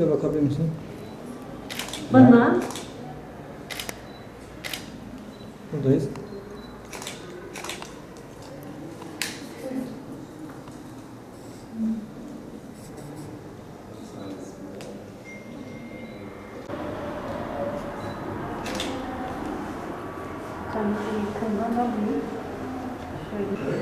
Şöyle bakabilir misin? Bana Buradayız. kamerayı yakından alayım. Şöyle.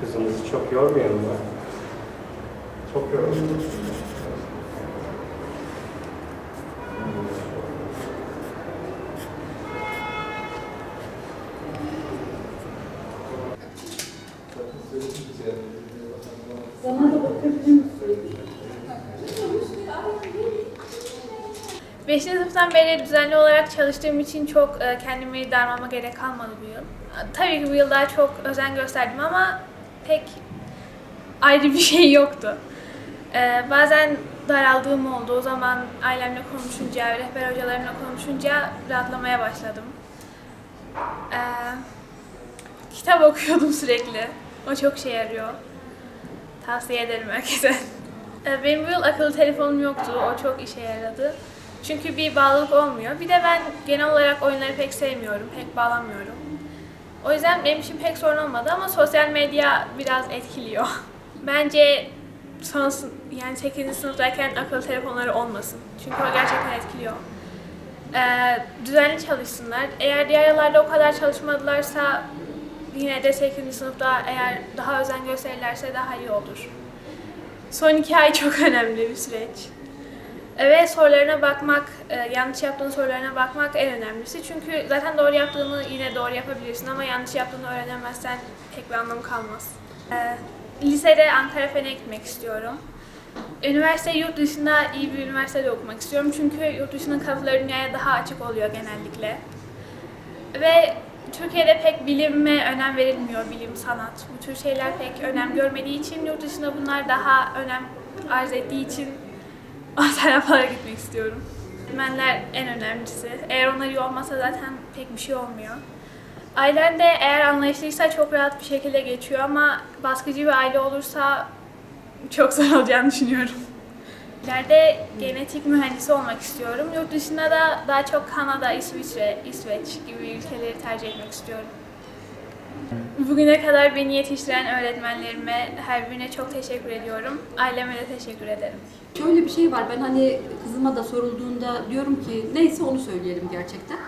Kızımızı çok yormayalım mı? Çok yormayalım. Sınıftan beri düzenli olarak çalıştığım için çok e, kendimi darmama gerek kalmadı bu yıl. Tabii ki bu yıl daha çok özen gösterdim ama pek ayrı bir şey yoktu. E, bazen daraldığım oldu. O zaman ailemle konuşunca, rehber hocalarımla konuşunca rahatlamaya başladım. E, kitap okuyordum sürekli. O çok şey yarıyor. Tavsiye ederim herkese. E, Benim bu yıl akıllı telefonum yoktu. O çok işe yaradı. Çünkü bir bağlılık olmuyor. Bir de ben genel olarak oyunları pek sevmiyorum. Pek bağlamıyorum. O yüzden benim için pek sorun olmadı ama sosyal medya biraz etkiliyor. Bence son yani 8. sınıftayken akıllı telefonları olmasın. Çünkü o gerçekten etkiliyor. Ee, düzenli çalışsınlar. Eğer diğer yıllarda o kadar çalışmadılarsa yine de 8. sınıfta eğer daha özen gösterirlerse daha iyi olur. Son iki ay çok önemli bir süreç. Ve sorularına bakmak, e, yanlış yaptığın sorularına bakmak en önemlisi. Çünkü zaten doğru yaptığını yine doğru yapabilirsin ama yanlış yaptığını öğrenemezsen pek bir anlamı kalmaz. E, Lisede Ankara Fen'e gitmek istiyorum. Üniversite yurt dışında iyi bir üniversitede okumak istiyorum. Çünkü yurt dışının kapıları dünyaya daha açık oluyor genellikle. Ve Türkiye'de pek bilime önem verilmiyor, bilim, sanat. Bu tür şeyler pek önem görmediği için yurt dışında bunlar daha önem arz ettiği için o tarafalara gitmek istiyorum. Öğretmenler en önemlisi. Eğer onlar iyi olmasa zaten pek bir şey olmuyor. Ailen de eğer anlayışlıysa çok rahat bir şekilde geçiyor ama baskıcı bir aile olursa çok zor olacağını düşünüyorum. İleride genetik mühendisi olmak istiyorum. Yurt dışında da daha çok Kanada, İsviçre, İsveç gibi ülkeleri tercih etmek istiyorum. Bugüne kadar beni yetiştiren öğretmenlerime her birine çok teşekkür ediyorum. Aileme de teşekkür ederim. Şöyle bir şey var. Ben hani kızıma da sorulduğunda diyorum ki neyse onu söyleyelim gerçekten.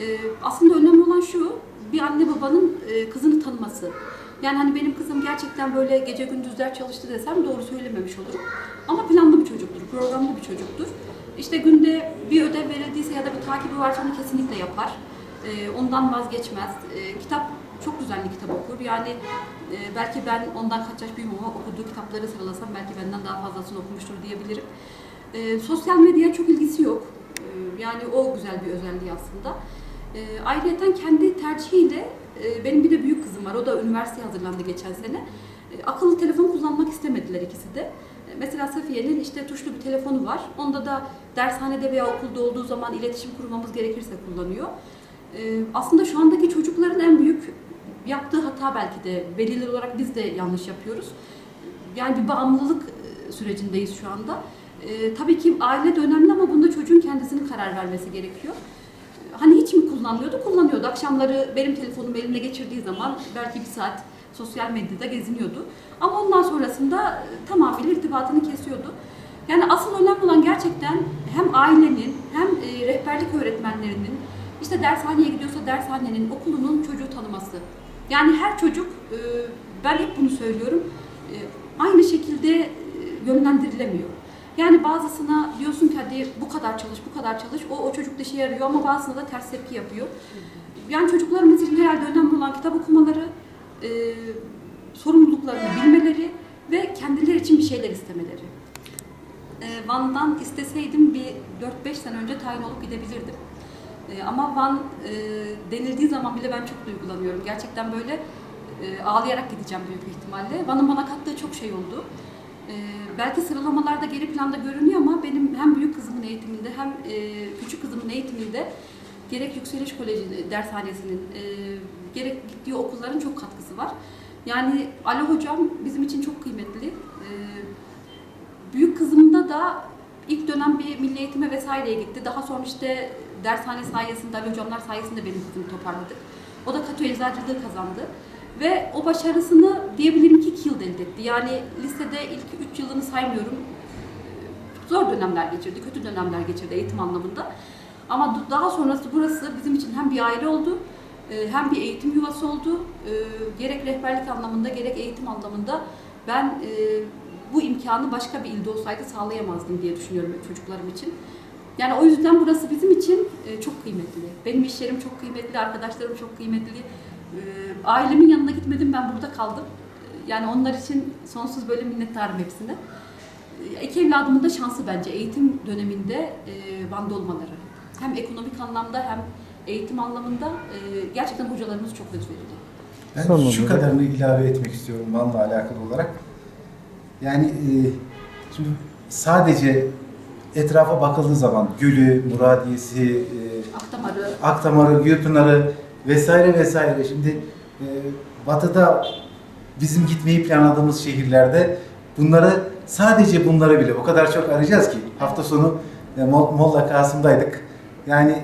Ee, aslında önemli olan şu, bir anne babanın e, kızını tanıması. Yani hani benim kızım gerçekten böyle gece gündüzler çalıştı desem doğru söylememiş olurum. Ama planlı bir çocuktur, programlı bir çocuktur. İşte günde bir ödev verildiyse ya da bir takibi varsa onu kesinlikle yapar. Ee, ondan vazgeçmez. Ee, kitap çok düzenli kitap okur. Yani e, belki ben ondan kaç yaş büyüğüm ama okuduğu kitapları sıralasam belki benden daha fazlasını okumuştur diyebilirim. Ee, sosyal medyaya çok ilgisi yok. Ee, yani o güzel bir özelliği aslında. Ee, ayrıyeten kendi tercihiyle e, benim bir de büyük kızım var. O da üniversiteye hazırlandı geçen sene. E, akıllı telefon kullanmak istemediler ikisi de. E, Mesela Safiye'nin işte tuşlu bir telefonu var. Onda da dershanede veya okulda olduğu zaman iletişim kurmamız gerekirse kullanıyor. Ee, aslında şu andaki çocukların en büyük yaptığı hata belki de veliler olarak biz de yanlış yapıyoruz. Yani bir bağımlılık e, sürecindeyiz şu anda. Ee, tabii ki aile de önemli ama bunda çocuğun kendisinin karar vermesi gerekiyor. Ee, Hani hiç mi kullanmıyordu? Kullanıyordu. Akşamları benim telefonumu eline geçirdiği zaman belki bir saat sosyal medyada geziniyordu. Ama ondan sonrasında e, tamamıyla irtibatını kesiyordu. Yani asıl önemli olan gerçekten hem ailenin hem e, rehberlik öğretmenlerinin işte dershaneye gidiyorsa dershanenin, okulunun çocuğu tanıması. Yani her çocuk, e, ben hep bunu söylüyorum, e, aynı şekilde e, yönlendirilemiyor. Yani bazısına diyorsun ki hadi bu kadar çalış, bu kadar çalış, o, o çocuk da işe yarıyor ama bazısına da ters tepki yapıyor. Yani çocuklarımız için herhalde önemli olan kitap okumaları, e, sorumluluklarını bilmeleri ve kendileri için bir şeyler istemeleri. Van'dan isteseydim bir 4-5 sene önce tayin olup gidebilirdim. E, ama Van e, denildiği zaman bile ben çok duygulanıyorum. Gerçekten böyle e, ağlayarak gideceğim büyük ihtimalle. Van'ın bana kattığı çok şey oldu. E, belki sıralamalarda geri planda görünüyor ama benim hem büyük kızımın eğitiminde hem e, küçük kızımın eğitiminde gerek Yükseliş Koleji dershanesinin e, gerek gittiği okulların çok katkısı var. Yani Ali Hocam bizim için çok kıymetli. E, büyük kızımda da ilk dönem bir milli eğitime vesaireye gitti. Daha sonra işte dershane sayesinde, Hocamlar sayesinde benim kızımı toparladık. O da katı eczacılığı kazandı. Ve o başarısını diyebilirim ki iki yılda elde etti. Yani lisede ilk üç yılını saymıyorum. Zor dönemler geçirdi, kötü dönemler geçirdi eğitim anlamında. Ama daha sonrası burası bizim için hem bir aile oldu, e, hem bir eğitim yuvası oldu. E, Gerek rehberlik anlamında, gerek eğitim anlamında ben e, bu imkanı başka bir ilde olsaydı sağlayamazdım diye düşünüyorum çocuklarım için. Yani o yüzden burası bizim için e, çok kıymetli. Benim iş yerim çok kıymetli, arkadaşlarım çok kıymetli. E, Ailemin yanına gitmedim, ben burada kaldım. E, Yani onlar için sonsuz böyle minnettarım hepsine. İki evladımın da şansı bence eğitim döneminde Van'da olmaları. Hem ekonomik anlamda hem eğitim anlamında gerçekten hocalarımız çok özverili. Ben Tamam, şu kadarını ilave etmek istiyorum Van'la alakalı olarak. Yani şimdi sadece etrafa bakıldığı zaman Gülü, Muradiyesi, e, Aktamarı, Aktamarı, Gülpınarı vesaire vesaire. Şimdi e, batıda bizim gitmeyi planladığımız şehirlerde bunları sadece bunları bile o kadar çok arayacağız ki hafta sonu e, Mol- Molla Kasım'daydık. Yani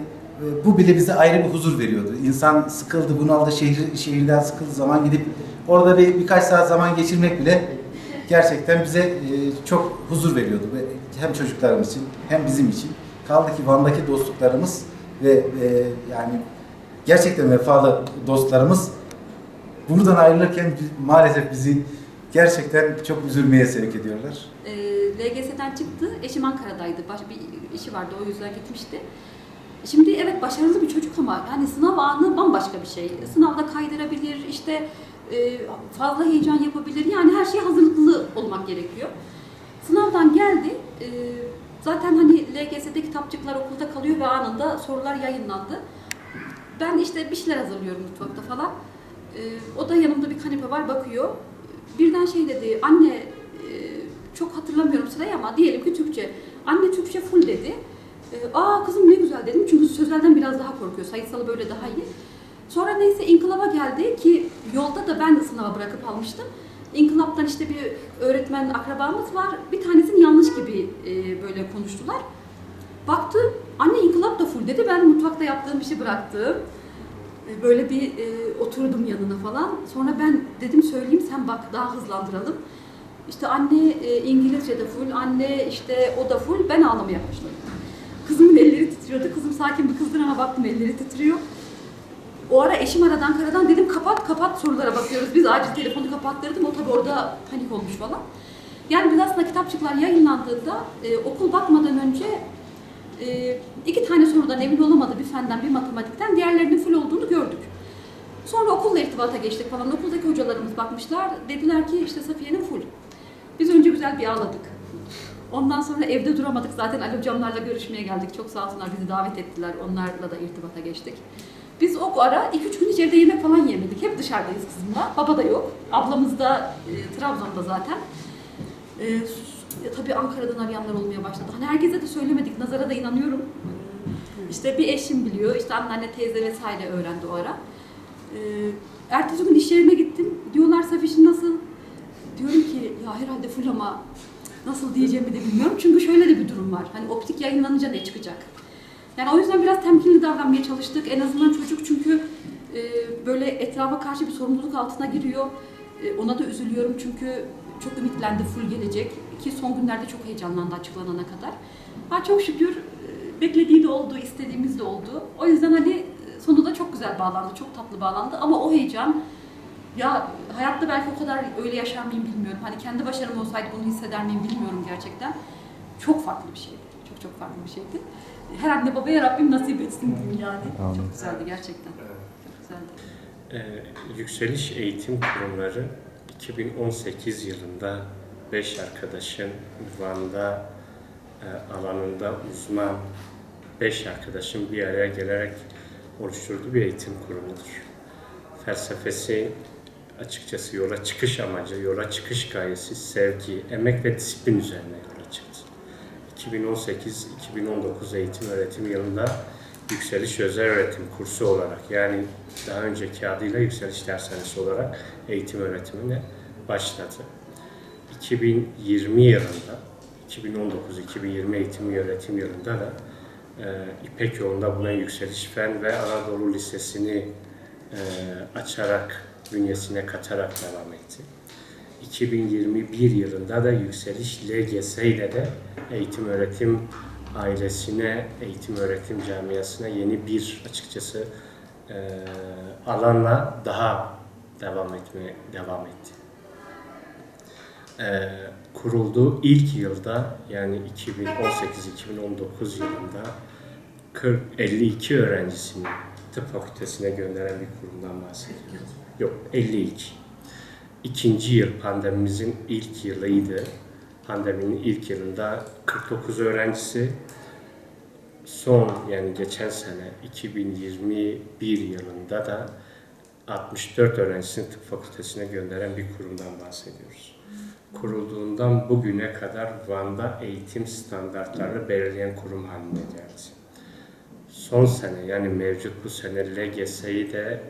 bu bile bize ayrı bir huzur veriyordu. İnsan sıkıldı, bunaldı, şehir, şehirden sıkıldığı zaman gidip orada bir birkaç saat zaman geçirmek bile gerçekten bize e, çok huzur veriyordu. Ve Hem çocuklarımız için hem bizim için. Kaldı ki Van'daki dostluklarımız ve e, yani gerçekten vefalı dostlarımız buradan ayrılırken maalesef bizi gerçekten çok üzülmeye sevk ediyorlar. e, LGS'den çıktı. Eşim Ankara'daydı. Baş, bir işi vardı o yüzden gitmişti. Şimdi evet başarılı bir çocuk ama yani sınav anı bambaşka bir şey. Sınavda kaydırabilir, işte fazla heyecan yapabilir. Yani her şeye hazırlıklı olmak gerekiyor. Sınavdan geldi. e, zaten hani LGS'de kitapçıklar okulda kalıyor ve anında sorular yayınlandı. Ben işte bir şeyler hazırlıyorum mutfakta falan. E, o da yanımda bir kanepe var bakıyor. Birden şey dedi, anne e, çok hatırlamıyorum sırayı ama diyelim ki Türkçe. Anne Türkçe full dedi. E, Aa kızım ne güzel dedim çünkü sözelden biraz daha korkuyor. Sayısalı böyle daha iyi. Sonra neyse inkılaba geldi yolda da ben sınava bırakıp almıştım. İnkılaptan işte bir öğretmen akrabamız var. Bir tanesini yanlış gibi e, böyle konuştular. Baktı anne inkılap da full dedi. Ben mutfakta yaptığım işi bıraktım. E, Böyle bir e, oturdum yanına falan. Sonra ben dedim söyleyeyim sen bak daha hızlandıralım. İşte anne e, İngilizce de full, anne işte o da full. Ben ağlamaya başladım. Kızımın elleri titriyordu. Kızım sakin bir kızdır ama baktım elleri titriyor. O ara eşim aradı Ankara'dan dedim kapat kapat sorulara bakıyoruz. Biz acil telefonu kapattırdım. O tabi orada panik olmuş falan. Yani biz aslında kitapçıklar yayınlandığında e, okul bakmadan önce e, iki tane sorudan emin olamadı bir fenden bir matematikten. Diğerlerinin full olduğunu gördük. Sonra okulla irtibata geçtik falan. Okuldaki hocalarımız bakmışlar. Dediler ki işte Safiye'nin full. Biz önce güzel bir ağladık. Ondan sonra evde duramadık. Zaten Ali hocamlarla görüşmeye geldik. Çok sağ olsunlar bizi davet ettiler. Onlarla da irtibata geçtik. Biz o ara 2-3 gün hiç evde yemek falan yemedik. Hep dışarıdayız kızımla. Baba da yok. Ablamız da e, Trabzon'da zaten. E, s- tabii Ankara'dan arayanlar olmaya başladı. Hani herkese de söylemedik. Nazara da inanıyorum. İşte bir eşim biliyor. işte anneanne teyze vesaire öğrendi o ara. E, ertesi gün iş yerine gittim. Diyorlar Safiş'in nasıl? Diyorum ki ya herhalde full ama nasıl diyeceğimi de bilmiyorum. Çünkü şöyle de bir durum var. Hani optik yayınlanınca ne çıkacak? Yani o yüzden biraz temkinli davranmaya çalıştık. En azından çocuk çünkü e, böyle etrafa karşı bir sorumluluk altına giriyor. E, ona da üzülüyorum çünkü çok ümitlendi full gelecek. Ki son günlerde çok heyecanlandı açıklanana kadar. Ha çok şükür e, beklediği de oldu, istediğimiz de oldu. O yüzden hani e, sonunda çok güzel bağlandı, çok tatlı bağlandı. Ama o heyecan Ya hayatta belki o kadar öyle yaşar mıyım bilmiyorum. Hani kendi başarım olsaydı bunu hisseder miyim bilmiyorum gerçekten. Çok farklı bir şeydi. Çok çok farklı bir şeydi. Her anne babaya Rabbim nasip etsin diyeyim yani. Çok güzeldi gerçekten. Çok güzeldi. Ee, Yükseliş Eğitim Kurumları 2018 yılında 5 arkadaşın Van'da e, alanında uzman 5 arkadaşın bir araya gelerek oluşturduğu bir eğitim kurumudur. Felsefesi açıkçası yola çıkış amacı, yola çıkış gayesi sevgi, emek ve disiplin üzerine. 2018-2019 eğitim öğretim yılında Yükseliş Özel Öğretim Kursu olarak yani daha önceki adıyla Yükseliş Dershanesi olarak eğitim öğretimine başladı. 2020 yılında, 2019-2020 eğitim öğretim yılında da e, İpek yolunda bulunan Yükseliş Fen ve Anadolu Lisesi'ni e, açarak, bünyesine katarak devam etti. 2021 yılında da Yükseliş LGS ile de eğitim öğretim ailesine, eğitim öğretim camiasına yeni bir açıkçası e, alanla daha devam etmeye devam etti. E, kurulduğu ilk yılda yani 2018-2019 yılında 40, 52 öğrencisini tıp fakültesine gönderen bir kurumdan bahsediyoruz. Yok 52. İkinci yıl pandemimizin ilk yılıydı. Pandeminin ilk yılında 49 öğrencisi, son yani geçen sene 2021 yılında da 64 öğrencisini tıp fakültesine gönderen bir kurumdan bahsediyoruz. Kurulduğundan bugüne kadar Van'da eğitim standartlarını belirleyen kurum haline geldi. Son sene yani mevcut bu sene LGS'yi de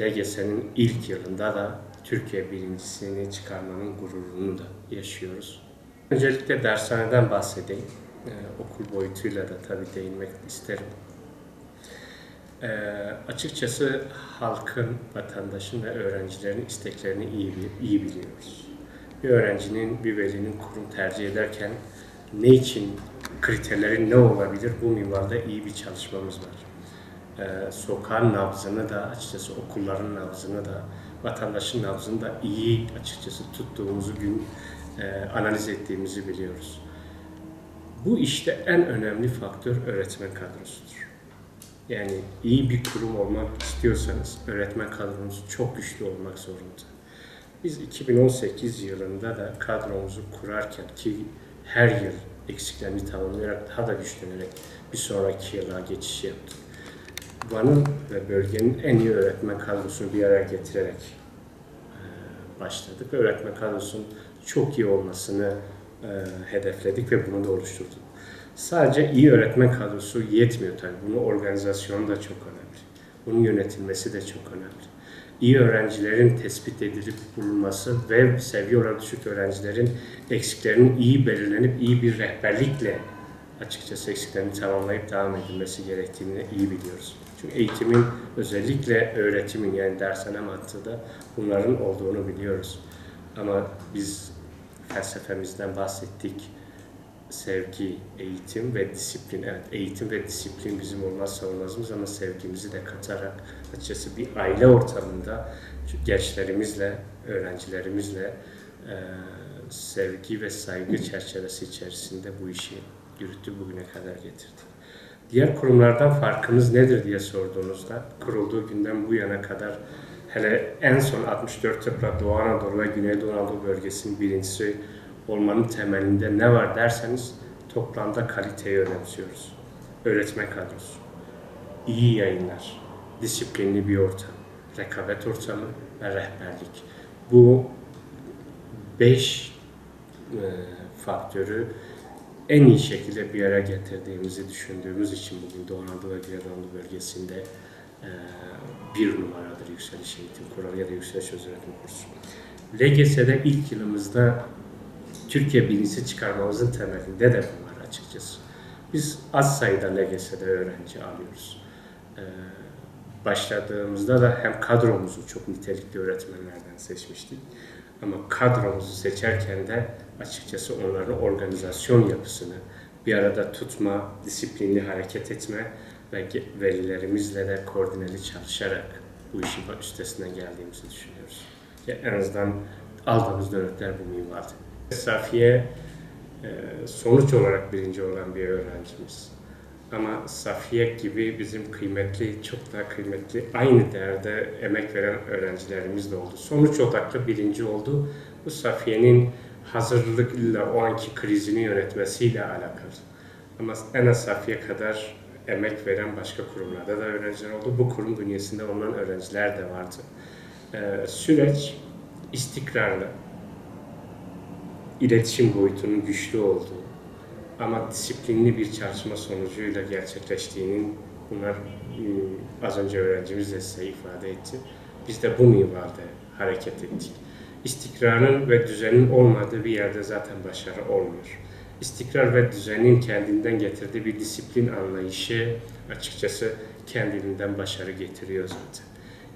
LGS'nin ilk yılında da Türkiye birincisini çıkarmanın gururunu da yaşıyoruz. Öncelikle dershaneden bahsedeyim. Ee, okul boyutuyla da tabii değinmek isterim. Ee, açıkçası halkın, vatandaşın ve öğrencilerin isteklerini iyi, iyi biliyoruz. Bir öğrencinin, bir velinin kurum tercih ederken ne için, kriterleri ne olabilir bu minvalda iyi bir çalışmamız var. Ee, sokağın nabzını da açıkçası okulların nabzını da vatandaşın nabzını da iyi açıkçası tuttuğumuzu gün e, analiz ettiğimizi biliyoruz. Bu işte en önemli faktör öğretmen kadrosudur. Yani iyi bir kurum olmak istiyorsanız öğretmen kadronuz çok güçlü olmak zorunda. Biz 2018 yılında da kadromuzu kurarken ki her yıl eksiklerini tamamlayarak daha da güçlenerek bir sonraki yıla geçiş yaptık. Van'ın ve bölgenin en iyi öğretmen kadrosunu bir araya getirerek e, başladık. Öğretmen kadrosunun çok iyi olmasını e, hedefledik ve bunu da oluşturduk. Sadece iyi öğretmen kadrosu yetmiyor tabii. Bunun organizasyonu da çok önemli. Bunun yönetilmesi de çok önemli. İyi öğrencilerin tespit edilip bulunması ve seviye oranı düşük öğrencilerin eksiklerinin iyi belirlenip iyi bir rehberlikle açıkçası eksiklerini tamamlayıp devam edilmesi gerektiğini iyi biliyoruz. Çünkü eğitimin özellikle öğretimin yani dershane mantığında bunların olduğunu biliyoruz. Ama biz felsefemizden bahsettik. Sevgi, eğitim ve disiplin. Evet eğitim ve disiplin bizim olmazsa olmazımız ama sevgimizi de katarak açıkçası bir aile ortamında gençlerimizle, öğrencilerimizle e, sevgi ve saygı çerçevesi içerisinde bu işi yürüttü bugüne kadar getirdik. Diğer kurumlardan farkımız nedir diye sorduğunuzda kurulduğu günden bu yana kadar hele en son 64 tıpla Doğu Anadolu ve Güneydoğu Anadolu bölgesinin birincisi olmanın temelinde ne var derseniz toplamda kaliteyi önemsiyoruz. Öğretmen kadrosu, iyi yayınlar, disiplinli bir ortam, rekabet ortamı ve rehberlik. Bu beş e, faktörü en iyi şekilde bir araya getirdiğimizi düşündüğümüz için bugün Doğu Anadolu ve Anadolu bölgesinde e, bir numaradır Yükseliş Eğitim Kuralı ya da Yükseliş Öğretim Kursu. LGS'de ilk yılımızda Türkiye birincisi çıkarmamızın temelinde de bu var açıkçası. Biz az sayıda LGS'de öğrenci alıyoruz. Ee, başladığımızda da hem kadromuzu çok nitelikli öğretmenlerden seçmiştik. Ama kadromuzu seçerken de açıkçası onların organizasyon yapısını bir arada tutma, disiplinli hareket etme ve velilerimizle de koordineli çalışarak bu işin üstesinden geldiğimizi düşünüyoruz. Ya en azından aldığımız dönetler bu minvalde. Safiye sonuç olarak birinci olan bir öğrencimiz. Ama Safiye gibi bizim kıymetli, çok daha kıymetli, aynı değerde emek veren öğrencilerimiz de oldu. Sonuç odaklı birinci oldu. Bu Safiye'nin hazırlıkla o anki krizini yönetmesiyle alakalı. Ama en az Safiye kadar emek veren başka kurumlarda da öğrenciler oldu. Bu kurum bünyesinde olan öğrenciler de vardı. Ee, süreç istikrarlı, iletişim boyutunun güçlü olduğu ama disiplinli bir çalışma sonucuyla gerçekleştiğinin bunlar ım, az önce öğrencimiz de size ifade etti. Biz de bu minvalde hareket ettik. İstikrarın ve düzenin olmadığı bir yerde zaten başarı olmuyor. İstikrar ve düzenin kendinden getirdiği bir disiplin anlayışı açıkçası kendiliğinden başarı getiriyor zaten.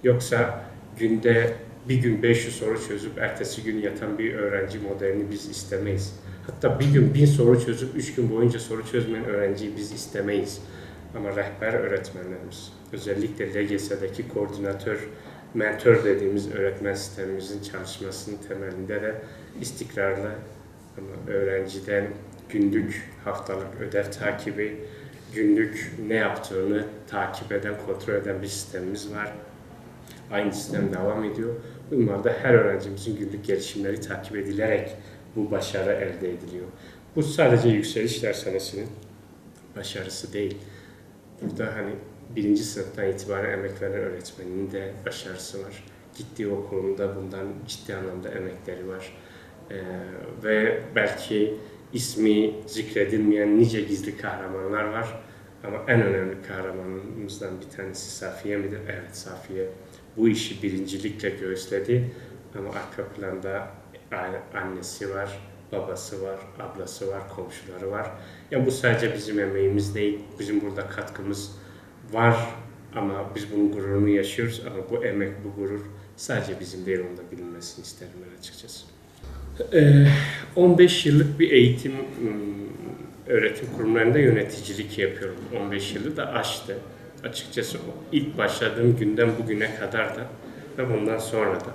Yoksa günde bir gün 500 soru çözüp ertesi gün yatan bir öğrenci modelini biz istemeyiz. Hatta bir gün bin soru çözüp üç gün boyunca soru çözmeyen öğrenciyi biz istemeyiz. Ama rehber öğretmenlerimiz, özellikle LGS'deki koordinatör, mentor dediğimiz öğretmen sistemimizin çalışmasının temelinde de istikrarlı ama öğrenciden günlük, haftalık ödev takibi, günlük ne yaptığını takip eden, kontrol eden bir sistemimiz var. Aynı sistem devam ediyor. Bunlarda her öğrencimizin günlük gelişimleri takip edilerek bu başarı elde ediliyor. Bu sadece yükseliş dershanesinin başarısı değil. Burada hani birinci sınıftan itibaren emek veren öğretmenin de başarısı var. Gittiği okulunda bundan ciddi anlamda emekleri var. Ee, ve belki ismi zikredilmeyen nice gizli kahramanlar var. Ama en önemli kahramanımızdan bir tanesi Safiye midir? Evet Safiye bu işi birincilikle göğüsledi. Ama arka planda annesi var, babası var, ablası var, komşuları var. Ya bu sadece bizim emeğimiz değil, bizim burada katkımız var ama biz bunun gururunu yaşıyoruz ama bu emek, bu gurur sadece bizim değil, onu da bilinmesini isterim ben açıkçası. Ee, 15 yıllık bir eğitim ım, öğretim kurumlarında yöneticilik yapıyorum. 15 yılı da aştı. Açıkçası ilk başladığım günden bugüne kadar da ve bundan sonra da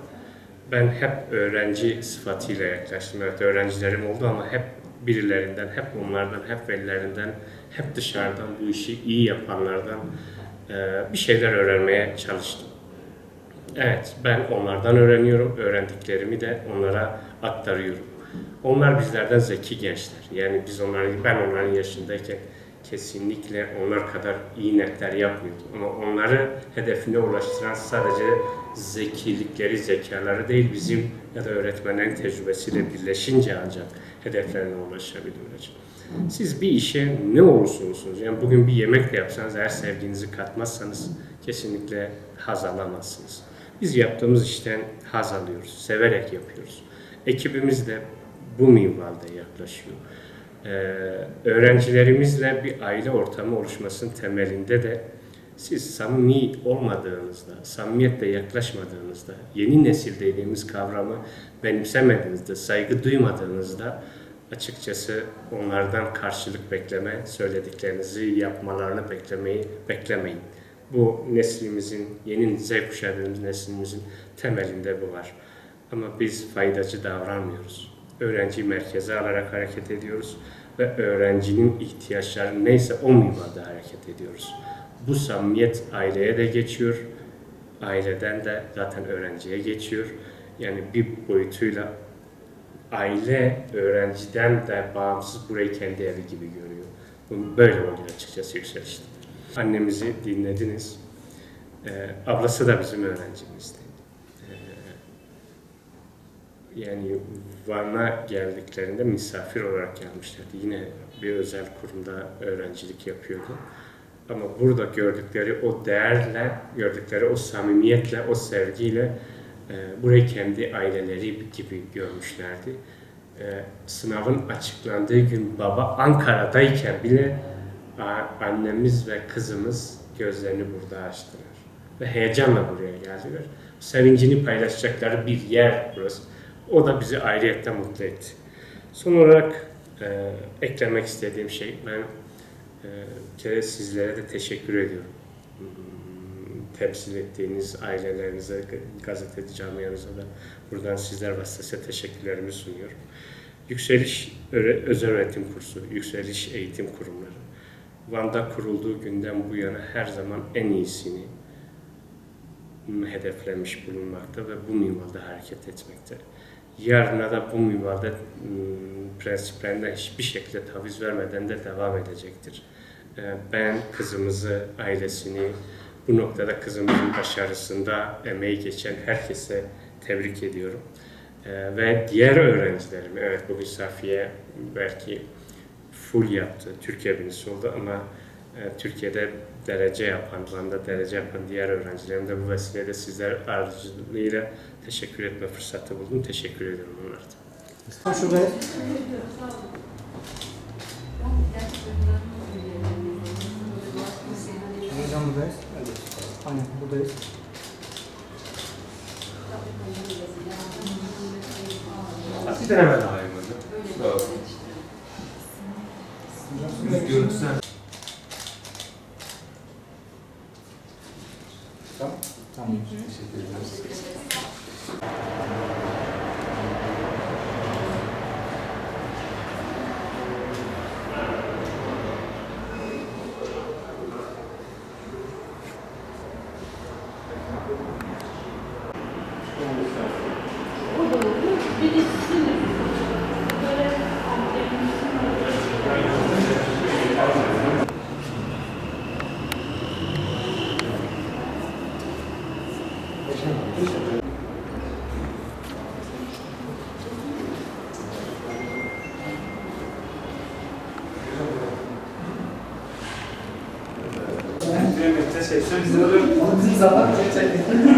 ben hep öğrenci sıfatıyla yaklaştım. Evet öğrencilerim oldu ama hep birilerinden, hep onlardan, hep velilerinden, hep dışarıdan bu işi iyi yapanlardan e, bir şeyler öğrenmeye çalıştım. Evet, ben onlardan öğreniyorum, öğrendiklerimi de onlara aktarıyorum. Onlar bizlerden zeki gençler. Yani biz onların, ben onların yaşındayken kesinlikle onlar kadar iyi netler yapmıyordum. Ama onları hedefine ulaştıran sadece zekilikleri, zekaları değil bizim ya da öğretmenlerin tecrübesiyle birleşince ancak hedeflerine ulaşabiliyorlar. Siz bir işe ne olursa olsunuz, yani bugün bir yemek de yapsanız eğer sevginizi katmazsanız kesinlikle haz alamazsınız. Biz yaptığımız işten haz alıyoruz, severek yapıyoruz. Ekibimiz de bu minvalde yaklaşıyor. Ee, öğrencilerimizle bir aile ortamı oluşmasının temelinde de siz samimi olmadığınızda, samimiyetle yaklaşmadığınızda, yeni nesil dediğimiz kavramı benimsemediğinizde, saygı duymadığınızda açıkçası onlardan karşılık bekleme, söylediklerinizi yapmalarını beklemeyi beklemeyin. Bu neslimizin, yeni Z kuşağı neslimizin temelinde bu var. Ama biz faydacı davranmıyoruz. Öğrenciyi merkeze alarak hareket ediyoruz ve öğrencinin ihtiyaçları neyse o minvalde hareket ediyoruz. Bu samimiyet aileye de geçiyor, aileden de zaten öğrenciye geçiyor. Yani bir boyutuyla aile öğrenciden de bağımsız burayı kendi evi gibi görüyor. Böyle oluyor açıkçası yükselişte. Annemizi dinlediniz. Ee, ablası da bizim öğrencimizdi. Yani Van'a geldiklerinde misafir olarak gelmişlerdi. Yine bir özel kurumda öğrencilik yapıyordu. Ama burada gördükleri o değerle, gördükleri o samimiyetle, o sevgiyle e, burayı kendi aileleri gibi görmüşlerdi. E, sınavın açıklandığı gün baba Ankara'dayken bile a- annemiz ve kızımız gözlerini burada açtılar. Ve heyecanla buraya geldiler. Sevincini paylaşacakları bir yer burası. O da bizi ayrıyetten mutlu etti. Son olarak e, eklemek istediğim şey, ben e, kere sizlere de teşekkür ediyorum. Hmm, temsil ettiğiniz ailelerinize, gazeteci camianıza da buradan sizler vasıtasıyla teşekkürlerimi sunuyorum. Yükseliş Özel Öğretim Kursu, Yükseliş Eğitim Kurumları. Van'da kurulduğu günden bu yana her zaman en iyisini m, hedeflemiş bulunmakta ve bu minvalde hareket etmekte. Yarına da bu minvalde m, prensiplerinden hiçbir şekilde taviz vermeden de devam edecektir. Ee, Ben kızımızı, ailesini, bu noktada kızımızın başarısında emeği geçen herkese tebrik ediyorum. Ee, Ve diğer öğrencilerimi, evet bugün Safiye belki full yaptı, Türkiye birincisi oldu ama e, Türkiye'de derece yapan, Van'da derece yapan diğer öğrencilerim de bu vesileyle sizler aracılığıyla teşekkür etme fırsatı buldum. Teşekkür ediyorum onlara da. Şuraya. Hocam buradayız. Aynen buradayız. Sizden hemen alayım hocam. Tamam. Teşekkür ederiz. Bizim zaman gerçekten. Bayram tarzında.